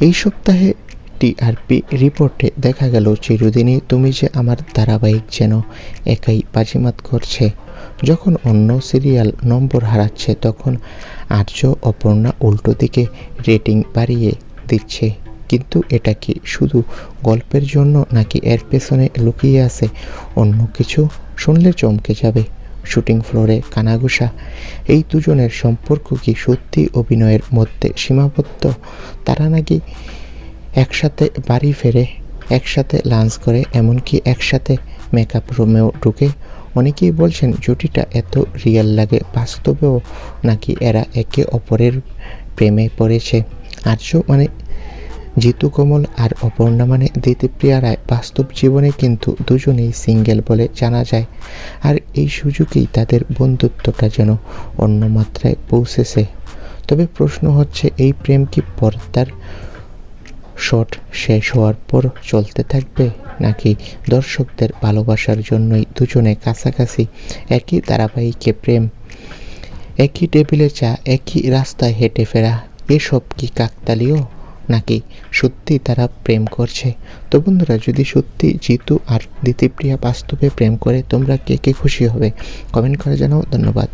এই সপ্তাহে টিআরপি রিপোর্টে দেখা গেল, চিরদিনই তুমি যে আমার ধারাবাহিক যেন একাই বাজিমাত করছে। যখন অন্য সিরিয়াল নম্বর হারাচ্ছে, তখন আর্য অপর্ণা উল্টো দিকে রেটিং বাড়িয়ে দিচ্ছে। কিন্তু এটা কি শুধু গল্পের জন্য নাকি এর পেছনে লুকিয়ে আছে? অন্য কিছু শুনলে চমকে যাবে। শুটিং ফ্লোরে কানাঘুষা। এই দুজনের সম্পর্ক কি সত্যি অভিনয়ের মধ্যে সীমাবদ্ধ? তারা নাকি একসাথে বাড়ি ফেরে, একসাথে লাঞ্চ করে, এমনকি একসাথে মেকআপ রুমেও ঢুকে? অনেকেই বলছেন জুটিটা এত রিয়েল লাগে, বাস্তবেও নাকি এরা একে অপরের প্রেমে পড়েছে। আর্য মানে জিতু কমল আর অপর্ণা মানে দিতিপ্রিয়া রায়। বাস্তব জীবনে কিন্তু দুজনেই সিঙ্গেল বলে জানা যায়। আর এই সুযোগেই তাদের বন্ধুত্বটা যেন অন্য মাত্রায় পৌঁছেছে। তবে প্রশ্ন হচ্ছে, এই প্রেম কি পর্দার শট শেষ হওয়ার পর চলতে থাকবে? নাকি দর্শকদের ভালোবাসার জন্যই দুজনে কাছাকাছি একই ধারাবাহিকে প্রেম, একই টেবিলে চা, একই রাস্তায় হেঁটে ফেরা? এসব কি কাকতালীয়? নাকি সত্যি তারা প্রেম করছে? তো বন্ধুরা, যদি সত্যি জিতু আর দিতিপ্রিয়া বাস্তবে প্রেম করে, তোমরা কে কে খুশি হবে? কমেন্ট করে জানাও। ধন্যবাদ।